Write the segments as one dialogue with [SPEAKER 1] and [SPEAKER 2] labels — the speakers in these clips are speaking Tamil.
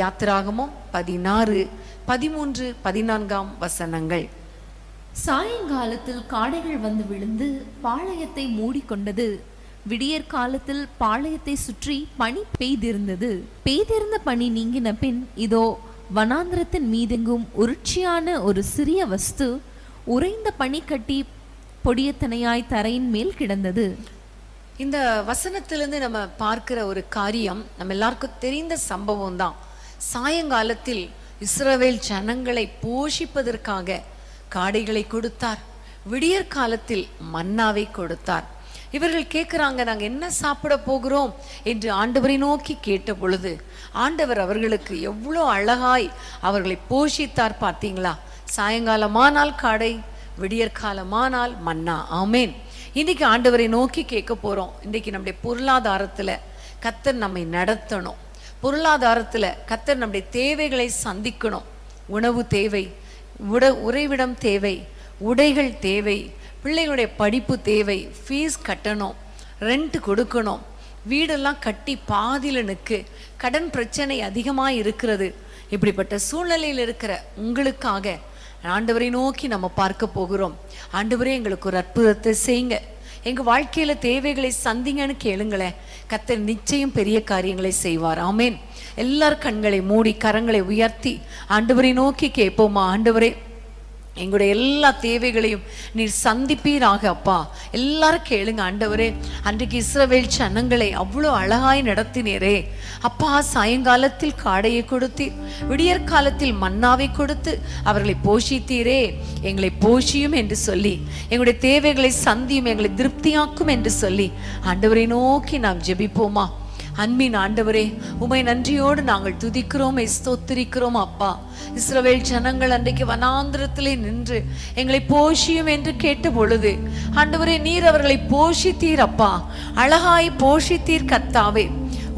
[SPEAKER 1] யாத்திராகமும் பதினாறு பதிமூன்று பதினான்காம் வசனங்கள்.
[SPEAKER 2] சாயங்காலத்தில் காடைகள் வந்து விழுந்து பாளையத்தை மூடிக்கொண்டது. விடியற் காலத்தில் பாளையத்தை சுற்றி பனி பெய்திருந்தது. பெய்திருந்த பனி நீங்கின பின் இதோ வனாந்திரத்தின் மீதெங்கும் உருட்சியான ஒரு சிறிய வஸ்து உறைந்த பனி கட்டி பொடியத்தனையாய் தரையின் மேல் கிடந்தது.
[SPEAKER 1] இந்த வசனத்திலிருந்து நம்ம பார்க்கிற ஒரு காரியம் நம்ம எல்லாருக்கும் தெரிந்த சம்பவம் தான் சாயங்காலத்தில் இஸ்ரவேல் ஜனங்களை போஷிப்பதற்காக காடைகளை கொடுத்தார். விடியற் காலத்தில் மன்னாவை கொடுத்தார். இவர்கள் கேட்குறாங்க நாங்கள் என்ன சாப்பிட போகிறோம்? என்று ஆண்டவரை நோக்கி கேட்ட பொழுது ஆண்டவர் அவர்களுக்கு எவ்வளோ அழகாய் அவர்களை போஷித்தார் பார்த்தீங்களா? சாயங்காலமானால் காடை விடியற்காலமானால் மன்னா. ஆமேன். இன்னைக்கு ஆண்டவரை நோக்கி கேட்க போறோம். இன்னைக்கு நம்முடைய பொருளாதாரத்துல கத்தர் நம்மை நடத்தணும். பொருளாதாரத்தில் கத்தர் நம்முடைய தேவைகளை சந்திக்கணும். உணவு தேவை உட உறைவிடம் தேவை உடைகள் தேவை பிள்ளைகளுடைய படிப்பு தேவை ஃபீஸ் கட்டணும் ரெண்ட் கொடுக்கணும் வீடெல்லாம் கட்டி பாதியில் நிற்கு கடன் பிரச்சனை அதிகமாக இருக்கிறது. இப்படிப்பட்ட சூழ்நிலையில் இருக்கிற உங்களுக்காக ஆண்டவரை நோக்கி நம்ம பார்க்க போகிறோம். ஆண்டவரே எங்களுக்கு ஒரு அற்புதத்தை செய்யுங்க. எங்கள் வாழ்க்கையில் தேவைகளை சந்திங்கன்னு கேளுங்களேன். கத்தர் நிச்சயம் பெரிய காரியங்களை செய்வார். ஆமேன். எல்லார் கண்களை மூடி கரங்களை உயர்த்தி ஆண்டவரை நோக்கி கேட்போமா ஆண்டவரே? எங்களுடைய எல்லா தேவைகளையும் நீர் சந்திப்பீராக அப்பா. எல்லாரும் கேளுங்க ஆண்டவரே. அன்றைக்கு இஸ்ரவேல் சனங்களை அவ்வளோ அழகாய் நடத்தினீரே. அப்பா சாயங்காலத்தில் காடையை கொடுத்தீர் விடியற் காலத்தில் மன்னாவை கொடுத்து அவர்களை போஷித்தீரே. எங்களை போஷியும் என்று சொல்லி எங்களுடைய தேவைகளை சந்தியும் எங்களை திருப்தியாக்கும் என்று சொல்லி ஆண்டவரை நோக்கி நாம் ஜெபிப்போமா? அன்பின் ஆண்டவரே உமை நன்றியோடு நாங்கள் துதிக்கிறோம் ஸ்தோத்திரிக்கிறோம் அப்பா. இஸ்ரவேல் ஜனங்கள் அன்றைக்கு வனாந்திரத்திலே நின்று எங்களை போஷியும் என்று கேட்ட பொழுது ஆண்டவரே நீர் அவர்களை போஷித்தீர் அப்பா. அழகாய் போஷித்தீர் கத்தாவே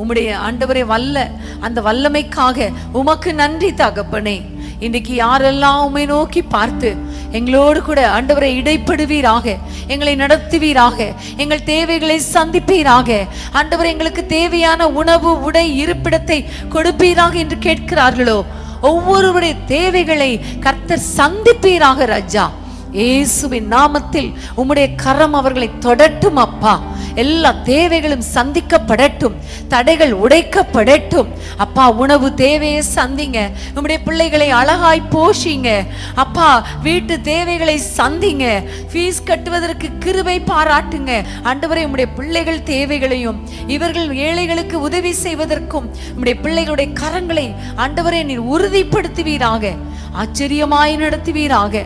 [SPEAKER 1] உம்முடைய ஆண்டவரே வல்ல அந்த வல்லமைக்காக உமக்கு நன்றி தகப்பனே. இன்றைக்கு யாரெல்லாம் உம்மை நோக்கி பார்த்து எங்களோடு கூட ஆண்டவரை இடைப்படுவீராக எங்களை நடத்துவீராக எங்கள் தேவைகளை சந்திப்பீராக. ஆண்டவர் எங்களுக்கு தேவையான உணவு உடை இருப்பிடத்தை கொடுப்பீராக என்று கேட்கிறார்களோ ஒவ்வொருவருடைய தேவைகளை கர்த்தர் சந்திப்பீராக ராஜா. இயேசுவின் நாமத்தில் உம்முடைய கரம் அவர்களை தொடட்டும் அப்பா. எல்லா தேவைகளும் சந்திக்கப்படட்டும் தடைகள் உடைக்கப்படட்டும். அப்பா உணவு தேவையை சந்திங்க. உம்முடைய பிள்ளைகளை அழகாய் போஷிங்க. அப்பா வீட்டு தேவைகளை சந்திங்க. ஃபீஸ் கட்டுவதற்கு கிருபை பாராட்டுங்க. ஆண்டவரே உம்முடைய பிள்ளைகள் தேவைகளையும் இவர்கள் ஏழைகளுக்கு உதவி செய்வதற்கும் உம்முடைய பிள்ளைகளுடைய கரங்களை ஆண்டவரே நீர் உறுதிப்படுத்துவீராக. ஆச்சரியமாய் நடத்துவீராக.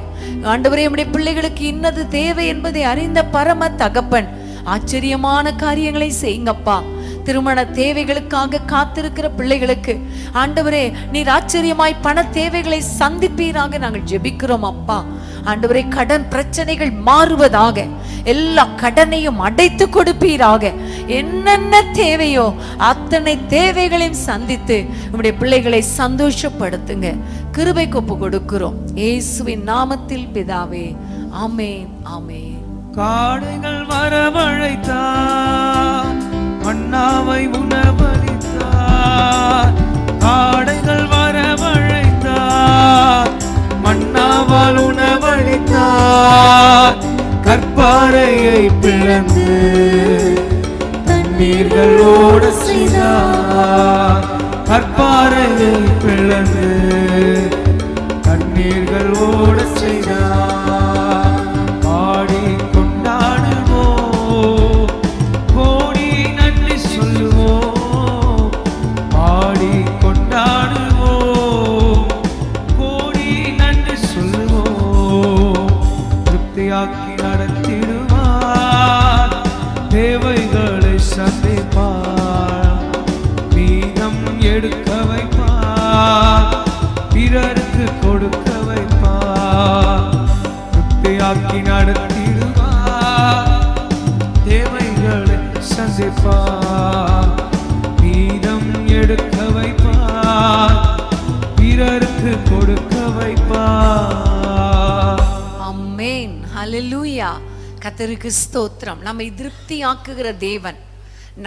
[SPEAKER 1] ஆண்டவரே நம்முடைய பிள்ளைகளுக்கு இன்னது தேவை என்பதை அறிந்த பரம தகப்பன் ஆச்சரியமான காரியங்களை செய்யுங்கப்பா. திருமண தேவைகளுக்காக காத்திருக்கிற பிள்ளைகளுக்கு. ஆண்டவரே நீர் ஆச்சரியமாய் பண தேவைகளை சந்திப்பீராக நாங்கள் ஜெபிக்கிறோம் அப்பா. ஆண்டவரே கடன் பிரச்சனைகள் மாறுவதாக எல்லா கடனையும் அடைத்து கொடுப்பீராக. என்னென்ன தேவையோ அத்தனை தேவைகளையும் சந்தித்து உங்களுடைய பிள்ளைகளை சந்தோஷப்படுத்துங்க. கிருபை கொப்பு கொடுக்கிறோம். இயேசுவின் நாமத்தில் பிதாவே. ஆமேன் ஆமேன்.
[SPEAKER 3] காடுகள் வரவழைத்தார் மன்னாவை உணவளித்தார். காடுகள் வரவழைத்தார் மன்னாவால் உணவளித்தார். கற்பாறையை பிளந்து தண்ணீர்களோடு செய்தார். கற்பாறையை பிளந்து தண்ணீர்களோடு செய்தார். எடுக்க வைப்பார் பிறருக்கு கொடுக்க வைப்பார் திருப்தியாக்கி நடத்திடுவார். தேவைகளை சந்திப்பார். மீதம் எடுக்க வைப்பார் பிறருக்கு கொடுக்க வைப்பார்
[SPEAKER 1] அம்மேன் ஹலலூயா கத்தருக்கு ஸ்தோத்திரம். நம்மை திருப்தியாக்குகிற தேவன்.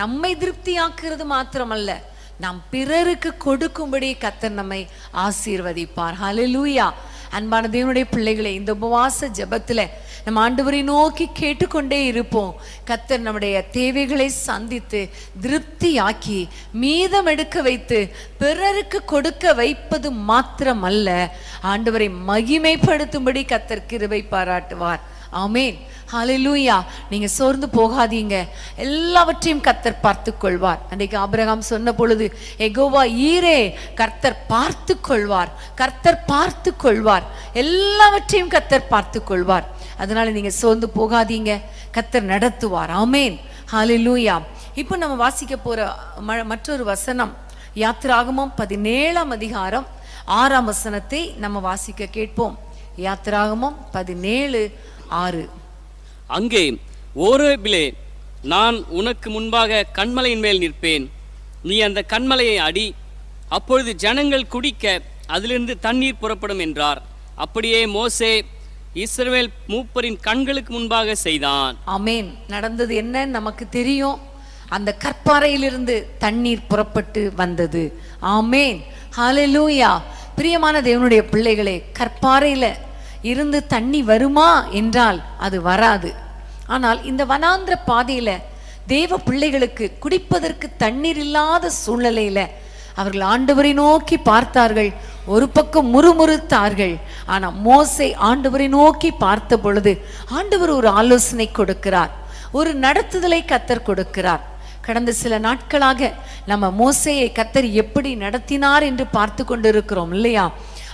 [SPEAKER 1] நம்மை திருப்தியாக்குறது மாத்திரமல்ல. நாம் பிறருக்கு கொடுக்கும்படி கத்தர் நம்மை ஆசீர்வதிப்பார். ஹலலூயா அன்பான தேவனுடைய பிள்ளைகளை இந்த உபவாச ஜெபத்துல நம்ம ஆண்டவரை நோக்கி கேட்டுக்கொண்டே இருப்போம். கத்தர் நம்முடைய தேவைகளை சந்தித்து திருப்தியாக்கி மீதம் எடுக்க வைத்து பிறருக்கு கொடுக்க வைப்பது மாத்திரமல்ல. ஆண்டவரை மகிமைப்படுத்தும்படி கத்தர் கிருபை பாராட்டுவார். ஆமேன் ஹalleluya நீங்கள் சோர்ந்து போகாதீங்க. எல்லாவற்றையும் கர்த்தர் பார்த்து கொள்வார் அன்றைக்கு ஆபிரகாம் சொன்ன பொழுது எகோவா ஈரே கர்த்தர் பார்த்து கொள்வார் கர்த்தர் பார்த்து கொள்வார் எல்லாவற்றையும் கர்த்தர் பார்த்து கொள்வார் அதனால நீங்கள் சோர்ந்து போகாதீங்க. கர்த்தர் நடத்துவார். ஆமேன். ஹalleluya இப்போ நம்ம வாசிக்க போகிற ம- மற்றொரு வசனம் யாத்திராகமம் பதினேழாம் அதிகாரம் ஆறாம் வசனத்தை நம்ம வாசிக்க கேட்போம். யாத்திராகமம் பதினேழு ஆறு.
[SPEAKER 4] அங்கே ஓரேபிலே நான் உனக்கு முன்பாக கண்மலையின் மேல் நிற்பேன். நீ அந்த கண்மலையை அடி அப்பொழுது ஜனங்கள் குடிக்க அதிலிருந்து தண்ணீர் புறப்படும் என்றார். அப்படியே மோசே இஸ்ரவேல் மூப்பரின் கண்களுக்கு முன்பாக செய்தான்.
[SPEAKER 1] ஆமேன். நடந்தது என்ன? நமக்கு தெரியும். அந்த கற்பாறையிலிருந்து தண்ணீர் புறப்பட்டு வந்தது. ஆமேன். ஹாலலூயா பிரியமான தேவனுடைய பிள்ளைகளே கற்பாறையில இருந்து தண்ணி வருமா என்றால் அது வராது. ஆனால் இந்த வனாந்திர பாதையில தேவ பிள்ளைகளுக்கு குடிப்பதற்கு தண்ணீர் இல்லாத சூழ்நிலையில அவர்கள் ஆண்டவரை நோக்கி பார்த்தார்கள் ஒரு பக்கம் முறுமுறுத்தார்கள். ஆனால் மோசை ஆண்டவரை நோக்கி பார்த்த பொழுது ஆண்டவர் ஒரு ஆலோசனை கொடுக்கிறார் ஒரு நடத்துதலை கத்தர் கொடுக்கிறார். கடந்த சில நாட்களாக நம்ம மோசையை கத்தர் எப்படி நடத்தினார் என்று பார்த்து கொண்டிருக்கிறோம் இல்லையா?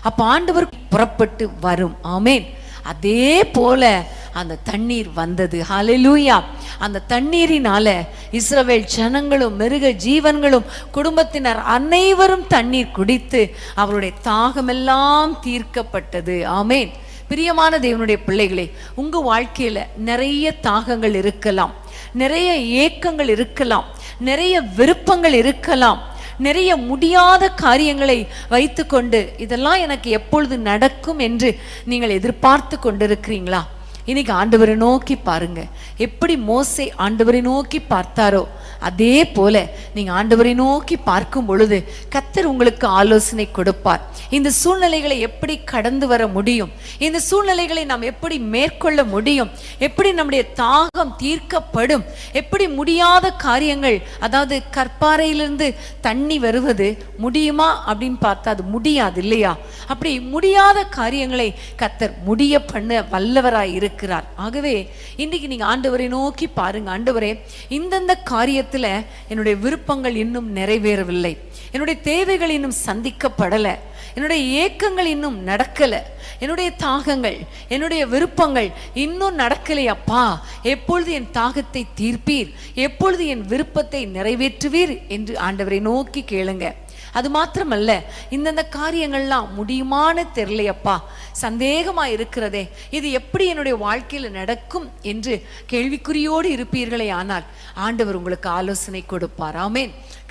[SPEAKER 1] அப்ப ஆண்டவர் புறப்பட்டு வரும். ஆமேன். அதே போல அந்த தண்ணீர் வந்தது. ஹலெலூயா அந்த தண்ணீரினால இஸ்ரவேல் ஜனங்களும் மிருக ஜீவன்களும் குடும்பத்தினர் அனைவரும் தண்ணீர் குடித்து அவருடைய தாகமெல்லாம் தீர்க்கப்பட்டது. ஆமேன். பிரியமான தேவனுடைய பிள்ளைகளே உங்க வாழ்க்கையில நிறைய தாகங்கள் இருக்கலாம். நிறைய ஏக்கங்கள் இருக்கலாம். நிறைய விருப்பங்கள் இருக்கலாம். நிறைய முடியாத காரியங்களை வைத்துக்கொண்டு இதெல்லாம் எனக்கு எப்பொழுது நடக்கும் என்று நீங்கள் எதிர்பார்த்து கொண்டிருக்கிறீங்களா? இன்னைக்கு ஆண்டவரை நோக்கி பாருங்க. எப்படி மோசை ஆண்டவரை நோக்கி பார்த்தாரோ அதே போல நீங்கள் ஆண்டவரை நோக்கி பார்க்கும் பொழுது கத்தர் உங்களுக்கு ஆலோசனை கொடுப்பார். இந்த சூழ்நிலைகளை எப்படி கடந்து வர முடியும்? இந்த சூழ்நிலைகளை நாம் எப்படி மேற்கொள்ள முடியும்? எப்படி நம்முடைய தாகம் தீர்க்கப்படும்? எப்படி முடியாத காரியங்கள் அதாவது கற்பாறையிலிருந்து தண்ணி வருவது முடியுமா அப்படின்னு பார்த்தா அது முடியாது இல்லையா? அப்படி முடியாத காரியங்களை கத்தர் முடிய பண்ண வல்லவராய் இருக்கிறார். ஆகவே இன்னைக்கு நீங்க ஆண்டவரை நோக்கி பாருங்க. ஆண்டவரே இந்தந்த காரியத்தை காரியத்துல என்னுடைய விருப்பங்கள் இன்னும் நிறைவேறவில்லை. என்னுடைய தேவைகள் இன்னும் சந்திக்கப்படல. என்னுடைய ஏக்கங்கள் இன்னும் நடக்கல. என்னுடைய தாகங்கள் என்னுடைய விருப்பங்கள் இன்னும் நடக்கலையப்பா எப்பொழுது என் தாகத்தை தீர்ப்பீர்? எப்பொழுது என் விருப்பத்தை நிறைவேற்றுவீர்? என்று ஆண்டவரை நோக்கி கேளுங்க. அது மாத்திரமல்ல இந்தந்த காரியங்கள்லாம் முடியுமான்னு தெரியலையப்பா. சந்தேகமா இருக்கிறதே இது எப்படி என்னுடைய வாழ்க்கையில நடக்கும் என்று கேள்விக்குறியோடு இருப்பீர்களே ஆனால் ஆண்டவர் உங்களுக்கு ஆலோசனை கொடுப்பார்.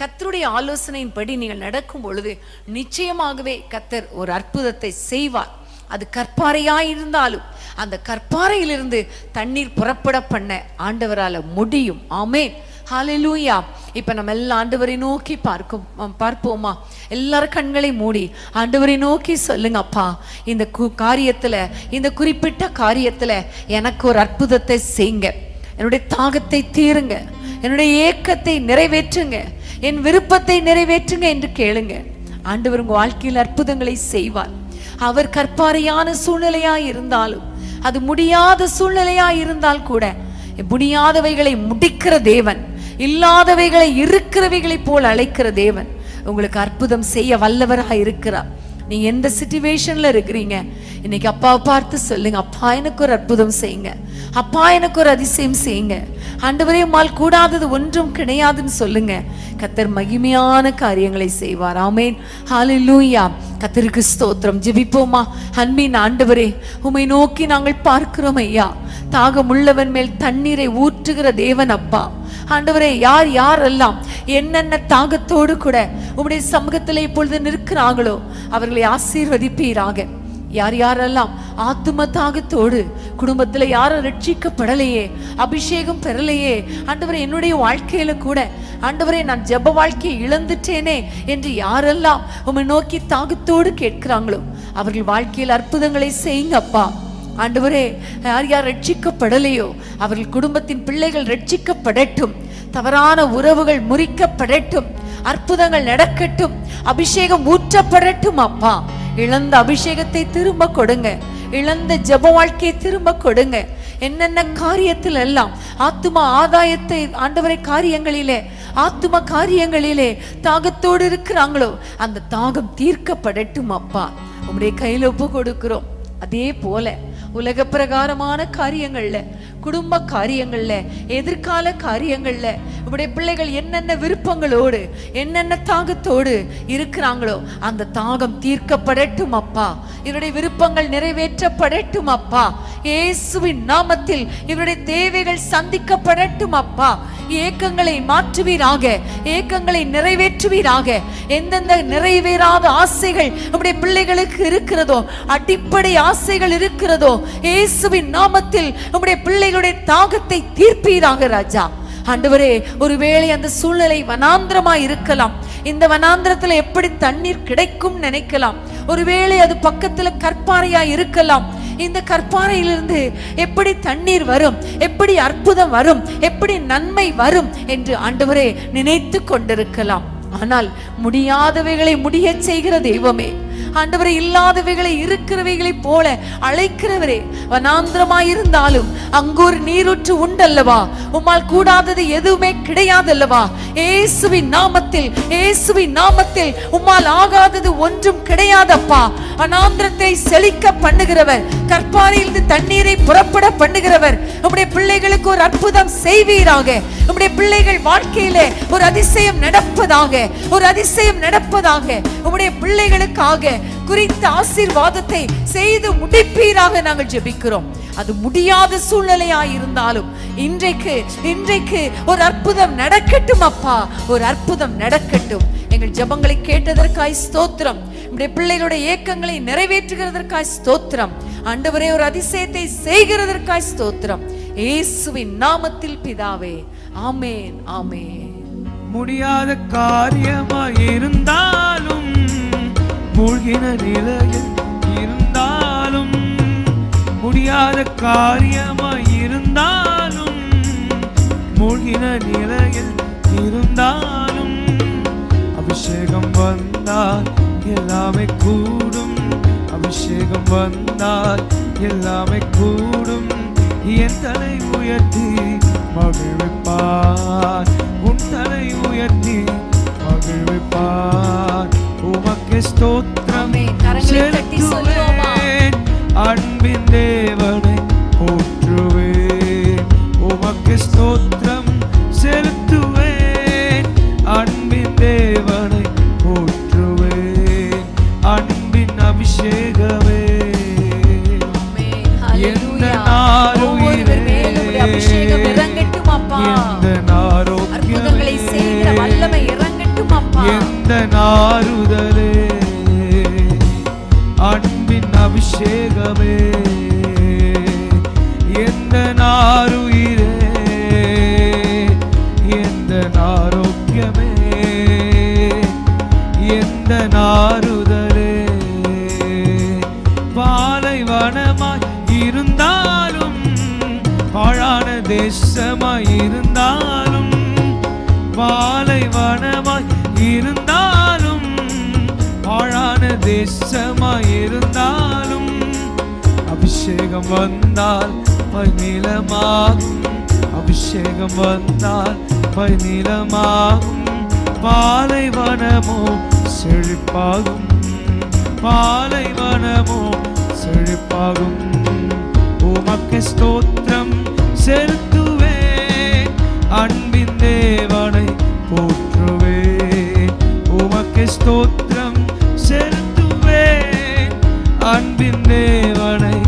[SPEAKER 1] கத்தருடைய ஆலோசனையின்படி நீங்கள் நடக்கும் பொழுது நிச்சயமாகவே கத்தர் ஒரு அற்புதத்தை செய்வார். அது கற்பாறையாய் இருந்தாலும் அந்த கற்பாறையிலிருந்து தண்ணீர் புறப்பட பண்ண ஆண்டவரால முடியும். ஆமேன். ஹாலு லூயா இப்போ நம்ம எல்லாம் ஆண்டவரை நோக்கி பார்க்கும் பார்ப்போமா? எல்லாரும் கண்களை மூடி ஆண்டவரை நோக்கி சொல்லுங்க அப்பா. இந்த கு- காரியத்தில் இந்த குறிப்பிட்ட காரியத்தில் எனக்கு ஒரு அற்புதத்தை செய்யுங்க. என்னுடைய தாகத்தை தீருங்க. என்னுடைய ஏக்கத்தை நிறைவேற்றுங்க. என் விருப்பத்தை நிறைவேற்றுங்க என்று கேளுங்க. ஆண்டவர் உங்கள் வாழ்க்கையில் அற்புதங்களை செய்வார். அவர் கற்பாறையான சூழ்நிலையாக இருந்தாலும் அது முடியாத சூழ்நிலையாக இருந்தால் கூட முடியாதவைகளை முடிக்கிற தேவன். இல்லாதவைகளை இருக்கிறவைகளைப் போல் அழைக்கிற தேவன் உங்களுக்கு அற்புதம் செய்ய வல்லவராக இருக்கிறார். நீங்க எந்த சுச்சுவேஷன்ல இருக்கிறீங்க? இன்னைக்கு அப்பாவை பார்த்து சொல்லுங்க. அப்பா எனக்கு ஒரு அற்புதம் செய்யுங்க. அப்பா எனக்கு ஒரு அதிசயம் செய்யுங்க. ஆண்டவரே மால் கூடாதது ஒன்றும் கிடையாதுன்னு சொல்லுங்க. கத்தர் மகிமையான காரியங்களை செய்வார். ஆமேன். ஹalleluya கத்தருக்கு ஸ்தோத்திரம். ஜெபிப்போமா? அன்பின் ஆண்டவரே உமை நோக்கி நாங்கள் பார்க்கிறோம் ஐயா. தாகம் உள்ளவன் மேல் தண்ணீரை ஊற்றுகிற தேவன் அப்பா. ஆண்டவரே யார் யாரெல்லாம் என்னென்ன தாகத்தோடு கூட உம்முடைய சமூகத்தில் இப்பொழுது நிற்கிறாங்களோ அவர்களை ஆசீர்வதிப்பீராக. யார் யாரெல்லாம் ஆத்தும தாகத்தோடு குடும்பத்துல யாரும் ரட்சிக்கப்படலையே அபிஷேகம் பெறலையே ஆண்டவரை என்னுடைய வாழ்க்கையில கூட ஆண்டவரே நான் ஜெப வாழ்க்கையை இழந்துட்டேனே என்று யாரெல்லாம் உம்மை நோக்கி தாகத்தோடு கேட்கிறாங்களோ அவர்கள் வாழ்க்கையில் அற்புதங்களை செய்யுங்க அப்பா ஆண்டவரே யார் யார் ரட்சிக்கப்படலையோ அவர்கள் குடும்பத்தின் பிள்ளைகள் ரட்சிக்கப்படட்டும் தவறான உறவுகள் முறிக்கப்படட்டும் அற்புதங்கள் நடக்கட்டும் அபிஷேகம் ஊற்றப்படட்டும் அப்பா. இழந்த அபிஷேகத்தை திரும்ப கொடுங்க. இழந்த ஜெப வாழ்க்கையை திரும்ப கொடுங்க. என்னென்ன காரியத்தில் எல்லாம் ஆத்தும ஆதாயத்தை ஆண்டவரை காரியங்களிலே ஆத்தும காரியங்களிலே தாகத்தோடு இருக்கிறாங்களோ அந்த தாகம் தீர்க்கப்படட்டும் அப்பா. உங்களுடைய கையில் ஒப்பு கொடுக்கிறோம். அதே போல உலக பிரகாரமான காரியங்கள்ல குடும்ப காரியங்கள்ல எதிர்கால காரியங்கள்ல உங்களுடைய பிள்ளைகள் என்னென்ன விருப்பங்களோடு என்னென்ன தாகத்தோடு இருக்கிறாங்களோ அந்த தாகம் தீர்க்கப்படட்டும் அப்பா. இவருடைய விருப்பங்கள் நிறைவேற்றப்படட்டும் அப்பா. இயேசுவின் நாமத்தில் இவருடைய தேவைகள் சந்திக்கப்படட்டும் அப்பா. ஏக்கங்களை மாற்றுவீராக ஏக்கங்களை நிறைவேற்றுவீராக. எந்தெந்த நிறைவேறாத ஆசைகள் நம்முடைய பிள்ளைகளுக்கு இருக்கிறதோ அடிப்படை ஆசைகள் இருக்கிறதோ இயேசுவின் நாமத்தில் நம்முடைய பிள்ளைகளுடைய தாகத்தை தீர்ப்பீராக ராஜா. ஆண்டவரே ஒருவேளை அந்த சூழ்நிலை வனாந்திரமா இருக்கலாம். இந்த வனாந்திரத்துல எப்படி தண்ணீர் கிடைக்கும் நினைக்கலாம். ஒருவேளை அது பக்கத்துல கற்பாறையா இருக்கலாம். இந்த கற்பாறையிலிருந்து எப்படி தண்ணீர் வரும் எப்படி அற்புதம் வரும் எப்படி நன்மை வரும் என்று ஆண்டவரே நினைத்து கொண்டிருக்கலாம். ஆனால் முடியாதவைகளை முடியச் செய்கிற தெய்வமே. ஆண்டவரை இல்லாதவைகளை இருக்கிறவைகளை போல அழைக்கிறவரே வனாந்திரமாய் இருந்தாலும் அங்கு ஒரு நீரூற்று உண்டல்லவா? உம்மால் கூடாதது எதுவுமே கிடையாதல்லவா? இயேசுவின் நாமத்தில் இயேசுவின் நாமத்தில் உம்மால் ஆகாதது ஒன்றும் கிடையாதப்பா. வனாந்திரத்தை செழிக்க பண்ணுகிறவர் கற்பாறையிலிருந்து தண்ணீரை புறப்பட பண்ணுகிறவர் பிள்ளைகளுக்கு ஒரு அற்புதம் செய்வீராக. உம்முடைய பிள்ளைகள் வாழ்க்கையில ஒரு அதிசயம் நடப்பதாக ஒரு அதிசயம் நடப்பதாக உம்முடைய பிள்ளைகளுக்காக குறித்த ஆசீர்வாதத்தை செய்து முடிப்பீராக நாங்கள் ஜெபிக்கிறோம். அது முடியாத சூழ்நிலையா இருந்தாலும் இன்றைக்கு இன்றைக்கு ஒரு அற்புதம் நடக்கட்டும் அப்பா ஒரு அற்புதம் நடக்கட்டும். எங்கள் ஜெபங்களை கேட்டதற்காய் ஸ்தோத்திரம். நம்முடைய பிள்ளைகளுடைய ஏக்கங்களை நிறைவேற்றுகிறதற்காய் ஸ்தோத்திரம். ஆண்டவரே ஒரு அதிசயத்தை செய்கிறதற்காய் ஸ்தோத்திரம். இயேசுவின் நாமத்தில் பிதாவே ஆமேன் ஆமேன்.
[SPEAKER 3] முடியாத காரியமாய் இருந்தாலும் மூழ்கின நிலையில் இருந்தாலும் முடியாத காரியமாய் இருந்தாலும் மூழ்கின நிலையில் இருந்தாலும் அபிஷேகம் வந்தால் எல்லாமே கூடும். அபிஷேகம் வந்தால் எல்லாமே கூடும். என் தலை உயர்த்தி மகிழ்விப்பார். உன் தலை உயர்த்தி மகிழ்விப்பார். உமக்கு ஸ்தோத்திரம்? செலுத்துவேன். அன்பின் தேவனை போற்றுவேன். உமக்கு ஸ்தோத்திரம்.
[SPEAKER 1] அப்பா
[SPEAKER 3] எந்த அன்பின் அபிஷேகமே. எந்த நாருயிரே எந்த நாரோக்கியமே? எந்த நாருதலே பாலைவனமாய் இருந்தாலும் பாழான தேசமாய் இருந்தாலும் பாலைவனமாய் பாழான அபிஷேகம் வந்தால் பைநிலமாகும் அபிஷேகம் வந்தால் பைநிலமாகும் பாலைவனமோ செழிப்பாகும். பாலைவனமோ செழிப்பாகும். உமக்கு ஸ்தோத்திரம் செலுத்துவே. அன்பின் தேவனை போற்றுவே. உமக்கு ஸ்தோத்திரம் தேவனை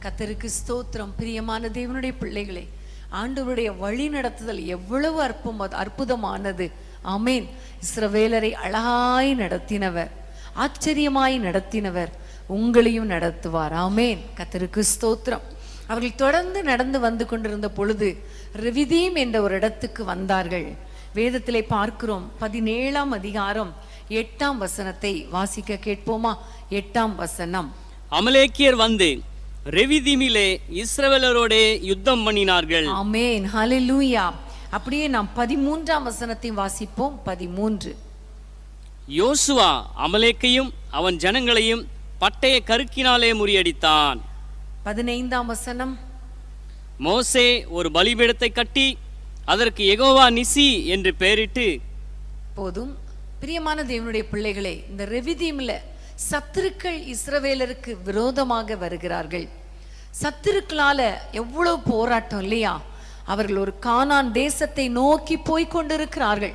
[SPEAKER 1] கத்தருக்கு ஸ்தோத்திரம். பிரியமான தேவனுடைய பிள்ளைகளே ஆண்டவருடைய வழி நடத்துதல் எவ்வளவு அற்பும் அற்புதமானது. அமேன் இஸ்ரவேலரை அழகாய் நடத்தினவர் ஆச்சரியமாய் நடத்தினவர் உங்களையும் நடத்துவார். ஆமேன். கத்தருக்கு ஸ்தோத்திரம். அவர்கள் தொடர்ந்து நடந்து வந்து கொண்டிருந்த பொழுது ரிவிதீம் என்ற ஒரு இடத்துக்கு வந்தார்கள். வேதத்திலே பார்க்கிறோம். பதினேழாம் அதிகாரம் எட்டாம் வசனத்தை வாசிக்க கேட்போமா? எட்டாம் வசனம்.
[SPEAKER 4] அமலேக்கியர் வந்து ரெவிதீமிலே இஸ்ரவேலரோடே யுத்தம் பண்ணினார்கள்.
[SPEAKER 1] ஆமேன். ஹalleluya. அப்படியே நாம் பதிமூன்றாம் வசனத்தை வாசிப்போம். பதிமூன்று.
[SPEAKER 4] யோசுவா அமலேக்கையும் அவன் ஜனங்களையும் பட்டய கருக்கினாலே முறியடித்தான்.
[SPEAKER 1] பதினைந்தாம் வசனம்.
[SPEAKER 4] மோசே ஒரு பலிபீடத்தை கட்டி அதற்கு எகோவா நிசி என்று பெயரிட்டு
[SPEAKER 1] போதும். பிரியமான தேவனுடைய பிள்ளைகளே இந்த ரெவிதீம்ல சத்துருக்கள் இஸ்ரவேலருக்கு விரோதமாக வருகிறார்கள். சத்துருக்களால எவ்வளவு போராட்டம் இல்லையா? அவர்கள் ஒரு கானான் தேசத்தை நோக்கி போய் கொண்டிருக்கிறார்கள்.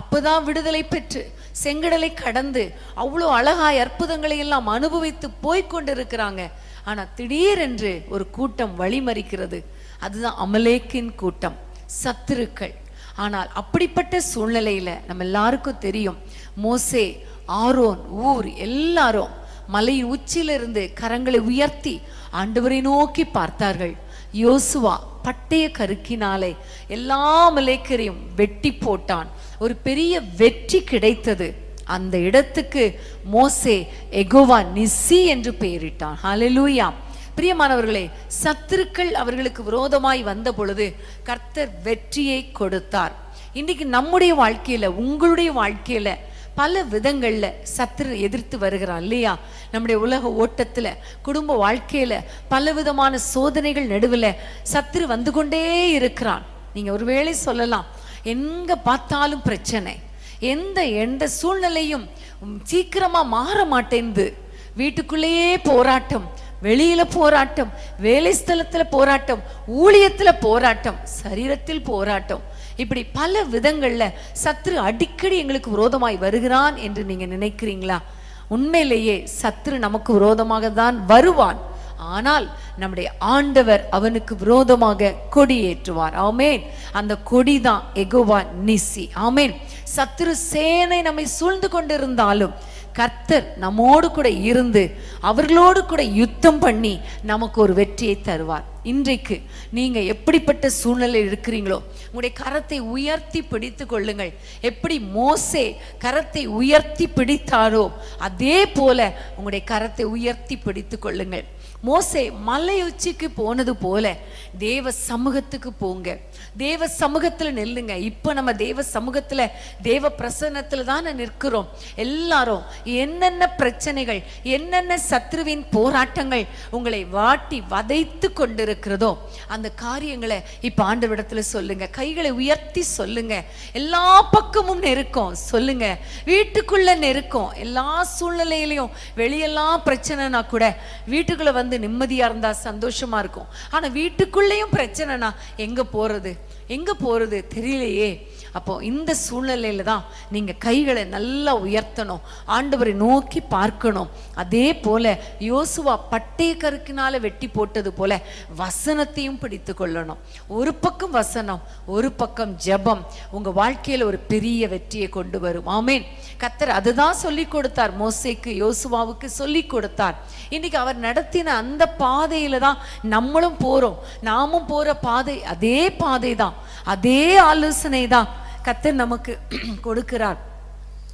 [SPEAKER 1] அப்போதான் விடுதலை பெற்று செங்கடலை கடந்து அவ்வளோ அழகாய் அற்புதங்களை எல்லாம் அனுபவித்து போய் கொண்டிருக்கிறாங்க. ஆனால் திடீரென்று ஒரு கூட்டம் வழிமறிக்கிறது. அதுதான் அமலேக்கின் கூட்டம். சத்துருக்கள். ஆனால் அப்படிப்பட்ட சூழ்நிலையில நம்ம எல்லாருக்கும் தெரியும் மோசே ஆரோன் ஊர் எல்லாரும் மலையின் உச்சியிலிருந்து கரங்களை உயர்த்தி ஆண்டவரை நோக்கி பார்த்தார்கள். யோசுவா பட்டய கருக்கினாலே எல்லா மலைக்கரையும் வெட்டி போட்டான். ஒரு பெரிய வெற்றி கிடைத்தது. அந்த இடத்துக்கு மோசே எகோவா நிசி என்று பெயரிட்டான். ஹalleluya. பிரியமானவர்களே சத்துருக்கள் அவர்களுக்கு விரோதமாய் வந்த பொழுது கர்த்தர் வெற்றியை கொடுத்தார். இன்னைக்கு நம்முடைய வாழ்க்கையில உங்களுடைய வாழ்க்கையில பல விதங்கள்ல சத்துரு எதிர்த்து வருகிறான் இல்லையா? நம்முடைய உலக ஓட்டத்துல குடும்ப வாழ்க்கையில பல விதமான சோதனைகள் நடுவுல சத்துரு வந்து கொண்டே இருக்கிறான். நீங்க ஒருவேளை சொல்லலாம் எங்க பார்த்தாலும் பிரச்சனை எந்த எந்த சூழ்நிலையும் சீக்கிரமாக சீக்கிரமா மாற மாட்டேங்குது வீட்டுக்குள்ளேயே போராட்டம் வெளியில போராட்டம் வேலை ஸ்தலத்துல போராட்டம் ஊழியத்துல போராட்டம் சரீரத்தில் போராட்டம். இப்படி பல விதங்கள்ல சத்ரு அடிக்கடி எங்களுக்கு விரோதமாய் வருகிறான் என்று நீங்க நினைக்கிறீங்களா? உண்மையிலேயே சத்ரு நமக்கு விரோதமாக தான் வருவான். ஆனால் நம்முடைய ஆண்டவர் அவனுக்கு விரோதமாக கொடி ஏற்றுவார் ஆமேன். அந்த கொடிதான் எகோவா நிசி. ஆமேன். சத்ரு சேனை நம்மை சூழ்ந்து கொண்டிருந்தாலும் கர்த்தர் நம்மோடு கூட இருந்து அவர்களோடு கூட யுத்தம் பண்ணி நமக்கு ஒரு வெற்றியை தருவார். இன்றைக்கு நீங்க எப்படிப்பட்ட சூழ்நிலையில் இருக்கிறீங்களோ உங்களுடைய கரத்தை உயர்த்தி பிடித்து கொள்ளுங்கள். எப்படி மோசே கரத்தை உயர்த்தி பிடித்தாரோ அதே போல உங்களுடைய கரத்தை உயர்த்தி பிடித்து கொள்ளுங்கள். மோசே மலை உச்சிக்கு போனது போல தேவ சமூகத்துக்கு போங்க. தேவ சமூகத்துல நில்லுங்க. இப்போ நம்ம தேவ சமூகத்துல தேவ பிரசன்னத்துல தானே நிற்கிறோம். எல்லாரும் என்னென்ன பிரச்சனைகள் என்னென்ன சத்ருவின் போராட்டங்கள் உங்களை வாட்டி வதைத்து கொண்டிருக்கிறதோ அந்த காரியங்களை இப்போ ஆண்டவரிடத்துல சொல்லுங்க. கைகளை உயர்த்தி சொல்லுங்க. எல்லா பக்கமும் நெருக்கம். சொல்லுங்க. வீட்டுக்குள்ள நெருக்கம். எல்லா சூழ்நிலையிலையும் வெளியெல்லாம் பிரச்சனைனா கூட வீட்டுக்குள்ள வந்து நிம்மதியா இருந்தா சந்தோஷமா இருக்கும். ஆனா வீட்டுக்குள்ளேயும் பிரச்சனைனா எங்க போறது? எங்க போறது? தெரியலையே. அப்போ இந்த சூழ்நிலையில தான் நீங்க கைகளை நல்லா உயர்த்தணும் ஆண்டவரை நோக்கி பார்க்கணும். அதே போல யோசுவா பட்டைய கருக்கினால வெட்டி போட்டது போல வசனத்தையும் பிடித்து கொள்ளணும். ஒரு பக்கம் வசனம் ஒரு பக்கம் ஜெபம். உங்க வாழ்க்கையில ஒரு பெரிய வெற்றியை கொண்டு வரும். ஆமேன். கத்தர் அதுதான் சொல்லி கொடுத்தார். மோசைக்கு யோசுவாவுக்கு சொல்லி கொடுத்தார். இன்னைக்கு அவர் நடத்தின அந்த பாதையில தான் நம்மளும் போறோம். நாமும் போற பாதை அதே பாதை தான் அதே ஆலோசனை தான் கத்தர் நமக்கு கொடுக்கிறார்.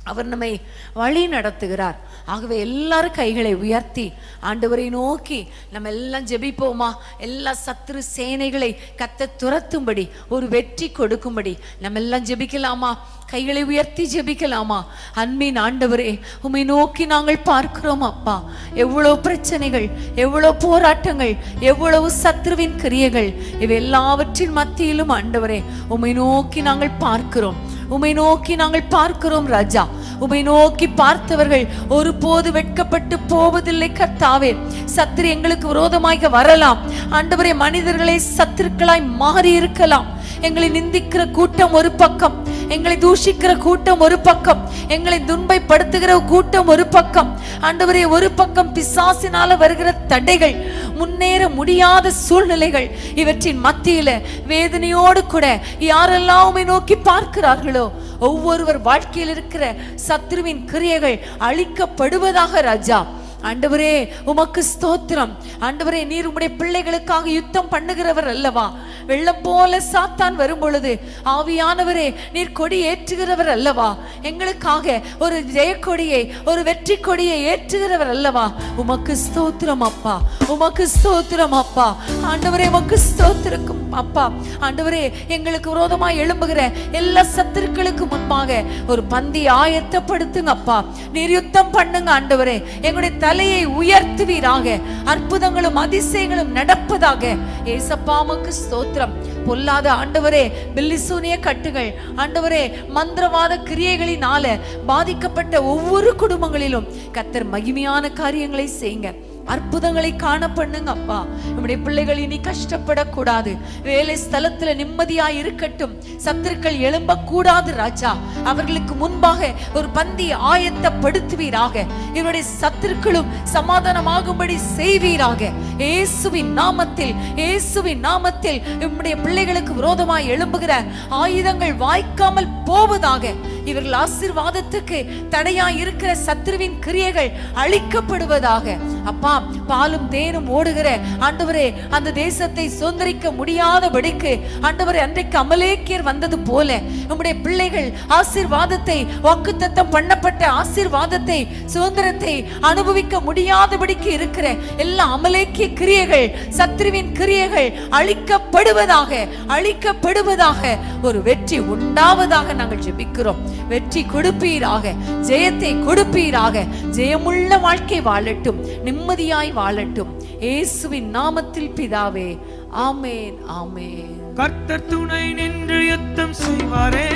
[SPEAKER 1] அவர் நம்மை வழி நடத்துகிறார். ஆகவே எல்லாரும் கைகளை உயர்த்தி ஆண்டவரை நோக்கி நம்ம எல்லாம் ஜெபிப்போமா? எல்லா சத்துரு சேனைகளை கத்த துரத்தும்படி ஒரு வெற்றி கொடுக்கும்படி நம்ம எல்லாம் ஜெபிக்கலாமா? கைகளை உயர்த்தி ஜெபிக்கலாமா? அன்பின் ஆண்டவரே உம்மை நோக்கி நாங்கள் பார்க்கிறோம் அப்பா. எவ்வளவு பிரச்சனைகள் எவ்வளவு போராட்டங்கள் எவ்வளவு சத்ருவின் கிரியைகள் இவை எல்லாவற்றின் மத்தியிலும் ஆண்டவரே உம்மை நோக்கி நாங்கள் பார்க்கிறோம். உமை நோக்கி நாங்கள் பார்க்கிறோம் ராஜா. உமை நோக்கி பார்த்தவர்கள் ஒருபோது வெட்கப்பட்டு போவதில்லை கர்த்தாவே. சத்திரி எங்களுக்கு விரோதமாக வரலாம். ஆண்டவரே மனிதர்களை சத்துருக்களாய் மாறி இருக்கலாம் எங்களை நிந்திக்கிற கூட்டம் ஒரு பக்கம். எங்களை தூஷிக்கிற கூட்டம் ஒரு பக்கம். எங்களை துன்பைப்படுத்துகிற கூட்டம் ஒரு பக்கம். ஆண்டவரே ஒரு பக்கம் பிசாசினால வருகிற தடைகள் முன்னேற முடியாத சூழ்நிலைகள் இவற்றின் மத்தியில வேதனையோடு கூட யாரெல்லாம் உம்மை நோக்கி பார்க்கிறார்களோ ஒவ்வொருவர் வாழ்க்கையில் இருக்கிற சத்ருவின் கிரியைகள் அழிக்கப்படுவதாக ராஜா. ஆண்டவரே உமக்கு ஸ்தோத்திரம். ஆண்டவரே நீர் உம்முடைய பிள்ளைகளுக்காக யுத்தம் பண்ணுகிறவர் அல்லவா? வெள்ளம் போல சாத்தான் வரும் பொழுது ஆவியானவரே நீர் கொடி ஏற்றுகிறவர் அல்லவா? எங்களுக்காக ஒரு ஜெயக்கொடியை ஒரு வெற்றி கொடியை ஏற்றுகிறவர் அல்லவா? உமக்கு ஸ்தோத்திரம் அப்பா உமக்கு ஸ்தோத்திரம் அப்பா. ஆண்டவரே உமக்கு ஸ்தோத்திரக்கும் அப்பா. ஆண்டவரே எங்களுக்கு விரோதமாக எழும்புகிற எல்லா சத்துருக்களுக்கு முன்பாக ஒரு பந்தி ஆயத்தப்படுத்துங்க அப்பா. நீர் யுத்தம் பண்ணுங்க ஆண்டவரே. எங்களுடைய தலையை உயர்த்துவீராக. அற்புதங்களும் அதிசயங்களும் நடப்பதாக. ஏசப்பாமுக்கு ஸ்தோத்திரம். பொல்லாத ஆண்டவரே பில்லிசூனிய கட்டுகள். ஆண்டவரே மந்திரவாத கிரியைகளினால பாதிக்கப்பட்ட ஒவ்வொரு குடும்பங்களிலும் கத்தர் மகிமையான காரியங்களை செய்யுங்க. அற்புதங்களை காண பண்ணுங்க அப்பா நம்முடைய பிள்ளைகள் இனி கஷ்டப்படக்கூடாது. வேலை ஸ்தலத்துல நிம்மதியா இருக்கட்டும். சத்துருக்கள் எழும்ப கூடாது ராஜா. அவர்களுக்கு முன்பாக ஒரு பந்தி ஆயத்தப்படுத்துவீராக. இவருடைய சத்துருக்களும் சமாதானமாகும்படி செய்வீராக. இயேசுவின் நாமத்தில் இயேசுவின் நாமத்தில் நம்முடைய பிள்ளைகளுக்கு விரோதமாய் எழும்புகிற ஆயுதங்கள் வாய்க்காமல் போவதாக. இவர்கள் ஆசிர்வாதத்துக்கு தடையாய் இருக்கிற சத்துருவின் கிரியைகள் அழிக்கப்படுவதாக. அப்பா பாலும் தேனும் ஓடுகிற. ஆண்டவரே அந்த தேசத்தை சுதந்திரிக்க முடியாதபடிக்கு ஆண்டவரே அன்றைக்கு அமலேக்கியர் வந்தது போல நம்முடைய பிள்ளைகள் ஆசீர்வாதத்தை வாக்குத்தத்தம் பண்ணப்பட்ட ஆசீர்வாதத்தை சுதந்திரத்தை அனுபவிக்க முடியாதபடிக்கு இருக்கிற எல்லா அமலேக்கிய கிரியைகள் சத்ருவின் கிரியைகள் அழிக்கப்படுவதாக அழிக்கப்படுவதாக ஒரு வெற்றி உண்டாவதாக நாங்கள் ஜெபிக்கிறோம். வெற்றி கொடுப்பீராக ஜெயத்தை கொடுப்பீராக ஜெயமுள்ள வாழ்க்கை வாழட்டும். நிம்மதி நிம்மதியாய் வாழட்டும். இயேசுவின் நாமத்தில் பிதாவே ஆமேன் ஆமேன்.
[SPEAKER 3] கர்த்தர் துணை நின்று யுத்தம் செய்வாரே.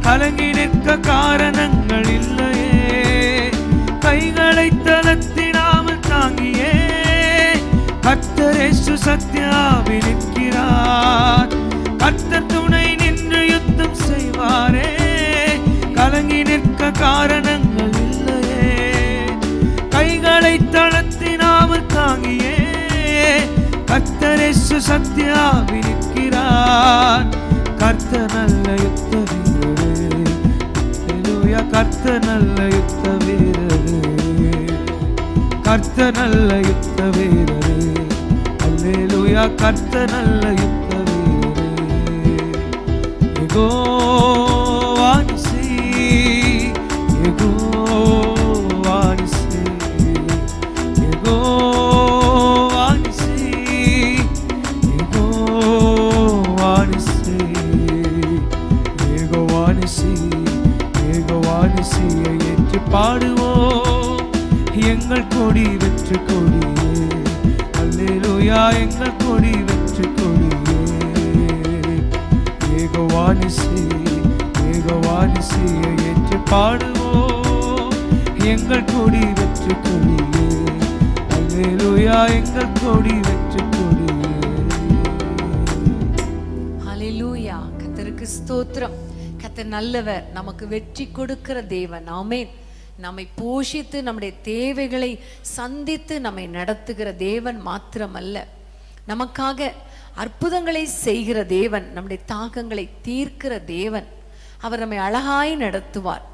[SPEAKER 3] கலங்கி நிற்க காரணங்கள் இல்லையே. கைகளை தளர்த்திடாமல் தாங்கியே. கர்த்தரேசு சத்யாவிருக்கிறார் கர்த்த இயேசு சத்யாவிருக்கிறார் கர்த்த நல்ல யுத்த வீரரே கர்த்த நல்ல யுத்த வீரரு கர்த்த நல்ல யுத்த வீரரு அல்லேலுயா கர்த்த நல்ல யுத்த வீரரு இதோ ஐயா எங்கள் கொடி வெற்றி கொடி ஏகவானிசி ஏகவானிசி என்று பாடுவோம். எங்கள் கொடி வெற்றி கொடி அல்லேலூயா எங்கள் கொடி வெற்றி கொடி
[SPEAKER 1] ஹalleluya கர்த்தருக்கு ஸ்தோத்திரம். கர்த்தர் நல்லவர் நமக்கு வெற்றி கொடுக்கிற தேவன். ஆமென். நம்மை போஷித்து நம்முடைய தேவைகளை சந்தித்து நம்மை நடத்துகிற தேவன் மாத்திரமல்ல. நமக்காக அற்புதங்களை செய்கிற தேவன் நம்முடைய தாகங்களை தீர்க்கிற தேவன். அவர் நம்மை அழகாய் நடத்துவார்.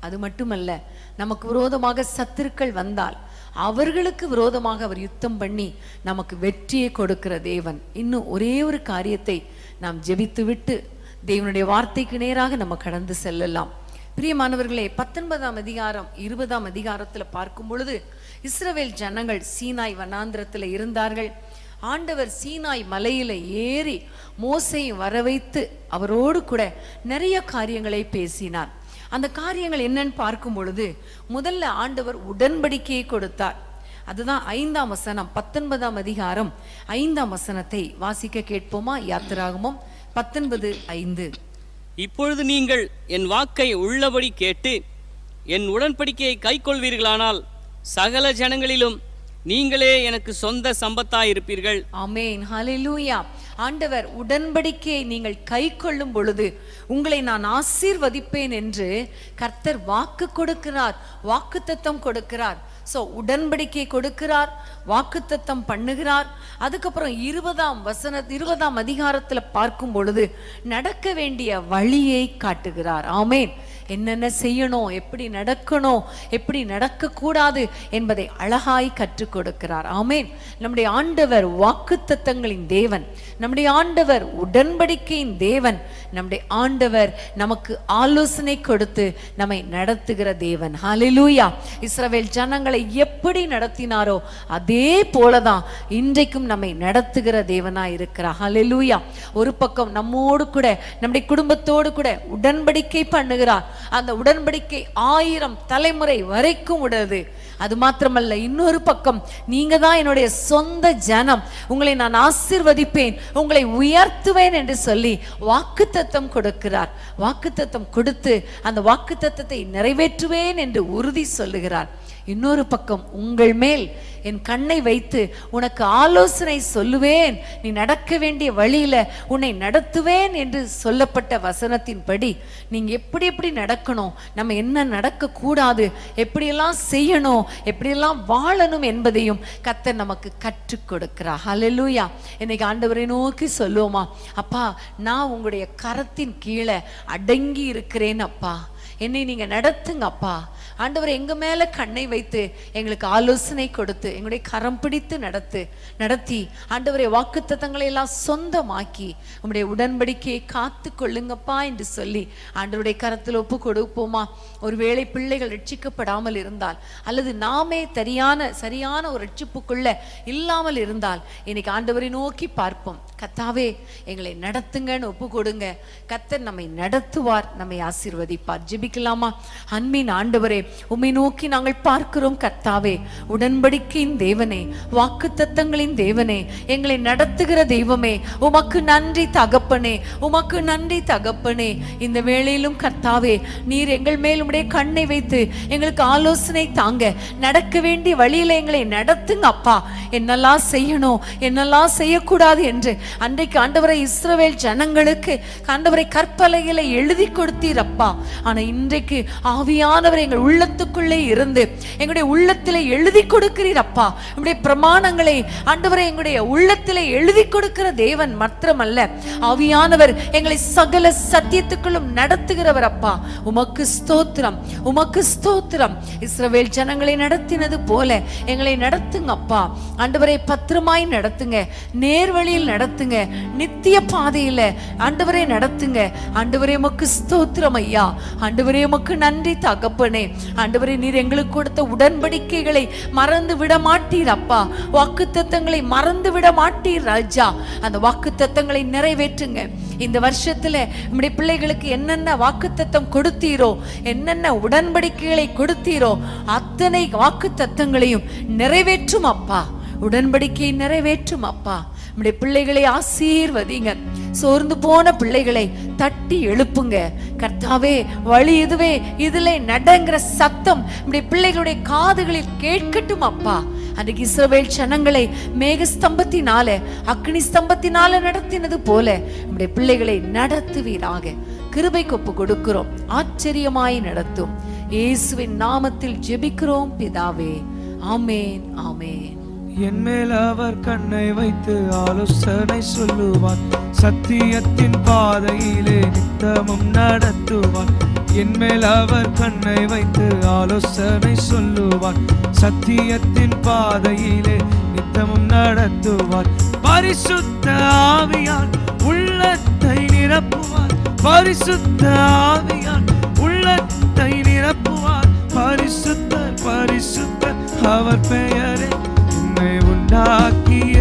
[SPEAKER 1] அது மட்டுமல்ல நமக்கு விரோதமாக சத்துருக்கள் வந்தால் அவர்களுக்கு விரோதமாக அவர் யுத்தம் பண்ணி நமக்கு வெற்றியை கொடுக்கிற தேவன். இன்னும் ஒரே ஒரு காரியத்தை நாம் ஜெபித்து விட்டு தேவனுடைய வார்த்தைக்கு நேராக நம்ம கடந்து செல்லலாம். பிரியமானவர்களே பத்தொன்பதாம் அதிகாரம் இருபதாம் அதிகாரத்தில் பார்க்கும் பொழுது இஸ்ரவேல் ஜனங்கள் சீனாய் வனாந்திரத்துல இருந்தார்கள். ஆண்டவர் சீனாய் மலையில ஏறி மோசையும் வரவைத்து அவரோடு கூட நிறைய காரியங்களை பேசினார். அந்த காரியங்கள் என்னன்னு பார்க்கும் பொழுது முதல்ல ஆண்டவர் உடன்படிக்கையை கொடுத்தார். அதுதான் ஐந்தாம் வசனம் பத்தொன்பதாம் அதிகாரம் ஐந்தாம் வசனத்தை வாசிக்க கேட்போமா? யாத்திராகமும் பத்தொன்பது ஐந்து.
[SPEAKER 4] இப்பொழுது நீங்கள் என் வாக்கை உள்ளபடி கேட்டு என் உடன்படிக்கையை கைக்கொள்வீர்களானால் சகல ஜனங்களிலும் நீங்களே எனக்கு சொந்த சம்பத்தாய் இருப்பீர்கள்
[SPEAKER 1] ஆமென். ஹalleluya. ஆண்டவர் உடன்படிக்கையை நீங்கள் கை கொள்ளும் பொழுது உங்களை நான் ஆசீர்வதிப்பேன் என்று கர்த்தர் வாக்கு கொடுக்கிறார் வாக்குத்தத்தம் கொடுக்கிறார். ஸோ உடன்படிக்கை கொடுக்கிறார் வாக்குத்தத்தம் பண்ணுகிறார். அதுக்கப்புறம் இருபதாம் வசன இருபதாம் அதிகாரத்தில் பார்க்கும் பொழுது நடக்க வேண்டிய வழியை காட்டுகிறார். ஆமேன். என்னென்ன செய்யணும் எப்படி நடக்கணும் எப்படி நடக்கக்கூடாது என்பதை அழகாய் கற்றுக் கொடுக்கிறார். ஆமேன். நம்முடைய ஆண்டவர் வாக்குத்தத்தங்களின் தேவன். நம்முடைய ஆண்டவர் உடன்படிக்கையின் தேவன். நம்முடைய ஆண்டவர் நமக்கு ஆலோசனை கொடுத்து நம்மை நடத்துகிற தேவன். ஹாலிலூயா இஸ்ரவேல் ஜனங்கள் எப்படி நடத்தினாரோ அதே போலதான் இன்றைக்கும் நம்மை நடத்துகிற தேவனா இருக்கிறார். ஹalleluya ஒரு பக்கம் நம்மோடு கூட நம்முடைய குடும்பத்தோடு கூட உடன்படிக்கை பண்ணுகிறார். அந்த உடன்படிக்கை ஆயிரம் தலைமுறை வரைக்கும் உடது அது மாத்திரமல்ல இன்னொரு பக்கம் நீங்க தான் என்னுடைய சொந்த ஜனம். உங்களை நான் ஆசிர்வதிப்பேன் உங்களை உயர்த்துவேன் என்று சொல்லி வாக்குத்தத்தம் கொடுக்கிறார். வாக்குத்தத்தம் கொடுத்து அந்த வாக்குத்தத்தத்தை நிறைவேற்றுவேன் என்று உறுதி சொல்லுகிறார். இன்னொரு பக்கம் உங்கள் மேல் என் கண்ணை வைத்து உனக்கு ஆலோசனை சொல்லுவேன். நீ நடக்க வேண்டிய வழியில உன்னை நடத்துவேன் என்று சொல்லப்பட்ட வசனத்தின்படி நீங்க எப்படி எப்படி நடக்கணும் நம்ம என்ன நடக்க கூடாது எப்படியெல்லாம் செய்யணும் எப்படியெல்லாம் வாழணும் என்பதையும் கர்த்தர் நமக்கு கற்றுக் கொடுக்கிறார். ஹலெலூயா இன்னைக்கு ஆண்டவரை நோக்கி சொல்லுவோமா? அப்பா நான் உங்களுடைய கரத்தின் கீழே அடங்கி இருக்கிறேன் அப்பா. என்னை நீங்க நடத்துங்க அப்பா. ஆண்டவர் எங்க மேல கண்ணை வைத்து எங்களுக்கு ஆலோசனை கொடுத்து எங்களுடைய கரம் பிடித்து நடத்து நடத்தி ஆண்டவரை வாக்குத்தத்தங்களை எல்லாம் சொந்தமாக்கி உங்களுடைய உடன்படிக்கையை காத்து கொள்ளுங்கப்பா என்று சொல்லி ஆண்டவருடைய கரத்தில் ஒப்பு கொடுப்போமா? ஒருவேளை பிள்ளைகள் ரட்சிக்கப்படாமல் இருந்தால் அல்லது நாமே சரியான சரியான ஒரு ரட்சிப்புக்குள்ள இல்லாமல் இருந்தால் இன்னைக்கு ஆண்டவரை நோக்கி பார்ப்போம். கத்தாவே எங்களை நடத்துங்கன்னு ஒப்பு கொடுங்க. கத்தர் நம்மை நடத்துவார் நம்மை ஆசீர்வதிப்பார். ஜெபிக்கலாமா? அன்பின் ஆண்டவரே உம்மை நோக்கி நாங்கள் பார்க்கிறோம் கர்த்தாவே. உடன்படிக்கையின் தேவனே வாக்குத்தத்தங்களின் தேவனே. எங்களை நடத்துகிற தெய்வமே உமக்கு நன்றி தகப்பனே உமக்கு நன்றி தகப்பனே. இந்த வேளையிலும் கர்த்தாவே நீர் எங்கள் மேல் உடைய கண்ணை வைத்து எங்களுக்கு ஆலோசனை தாங்க. நடக்க வேண்டிய வழியில எங்களை நடத்துங்க அப்பா. என்னெல்லாம் செய்யணும் என்னெல்லாம் செய்யக்கூடாது என்று அன்றைக்கு ஆண்டவரை இஸ்ரவேல் ஜனங்களுக்கு ஆண்டவரை கற்பலைகளை எழுதி கொடுத்தீர் அப்பா. ஆனா இன்றைக்கு ஆவியானவர் எங்கள் உள்ளத்துக்குள்ளே இருந்து எங்களுடைய உள்ளத்திலே எழுதி கொடுக்கிறீர் அப்பா. உங்களுடைய பிரமாணங்களை ஆண்டவரை எங்களுடைய உள்ளத்திலே எழுதி கொடுக்கிற தேவன் மாத்திரமல்ல. ஆவியானவர் எங்களை சகல சத்தியத்துக்குள்ளும் நடத்துகிறவர் அப்பா. உமக்கு ஸ்தோத்திரம் உமக்கு ஸ்தோத்திரம். இஸ்ரவேல் ஜனங்களை நடத்தினது போல எங்களை நடத்துங்க அப்பா. ஆண்டவரை பத்திரமாய் நடத்துங்க நேர்வழியில் நடத்துங்க நித்திய பாதையில ஆண்டவரை நடத்துங்க. ஆண்டவரே உமக்கு ஸ்தோத்திரம் ஐயா. ஆண்டவரே உமக்கு நன்றி தகப்பனே. ஆண்டவரே நீர் எங்களுக்கு கொடுத்த உடன்படிக்கைகளை மறந்து விட மாட்டீர் அப்பா. வாக்குத்தத்தங்களை மறந்து விட மாட்டீர் ராஜா. அந்த வாக்குத்தத்தங்களை நிறைவேற்றுங்க. இந்த வருஷத்துல நம்முடைய பிள்ளைகளுக்கு என்னென்ன வாக்குத்தத்தம் கொடுத்தீரோ என்னென்ன உடன்படிக்கைகளை கொடுத்தீரோ அத்தனை வாக்குத்தத்தங்களையும் நிறைவேற்றும் அப்பா. உடன்படிக்கையை நிறைவேற்றும் அப்பா. நம்முடைய பிள்ளைகளை ஆசீர்வதிங்க. சோர்ந்து போன பிள்ளைகளை தட்டி எழுப்புங்க. கர்த்தாவே வழி இதுவே. இதுல நடங்கிற சத்தம் நம்முடைய பிள்ளைகளுடைய காதுகளில் கேட்கட்டும் அப்பா. அன்றைக்கு இஸ்ரவேல் ஜனங்களை மேக ஸ்தம்பத்தினால அக்னி ஸ்தம்பத்தினால நடத்தினது போல நம்முடைய பிள்ளைகளை நடத்துவீராக. கிருபை கொப்பு கொடுக்கிறோம். ஆச்சரியமாய் நடத்தும். இயேசுவின் நாமத்தில் ஜெபிக்கிறோம் பிதாவே. ஆமேன் ஆமேன்.
[SPEAKER 3] என் மேல் அவர் கண்ணை வைத்து ஆலோசனை சொல்லுவார். சத்தியத்தின் பாதையிலே நித்தமும் நடத்துவார். என் மேல் அவர் கண்ணை வைத்து ஆலோசனை சொல்லுவார். சத்தியத்தின் பாதையிலே நித்தமும் நடத்துவார். பரிசுத்த ஆவியால் உள்ளத்தை நிரப்புவார். பரிசுத்த ஆவியால் உள்ளத்தை நிரப்புவார். பரிசுத்த பரிசுத்த அவர் பெயரே aqui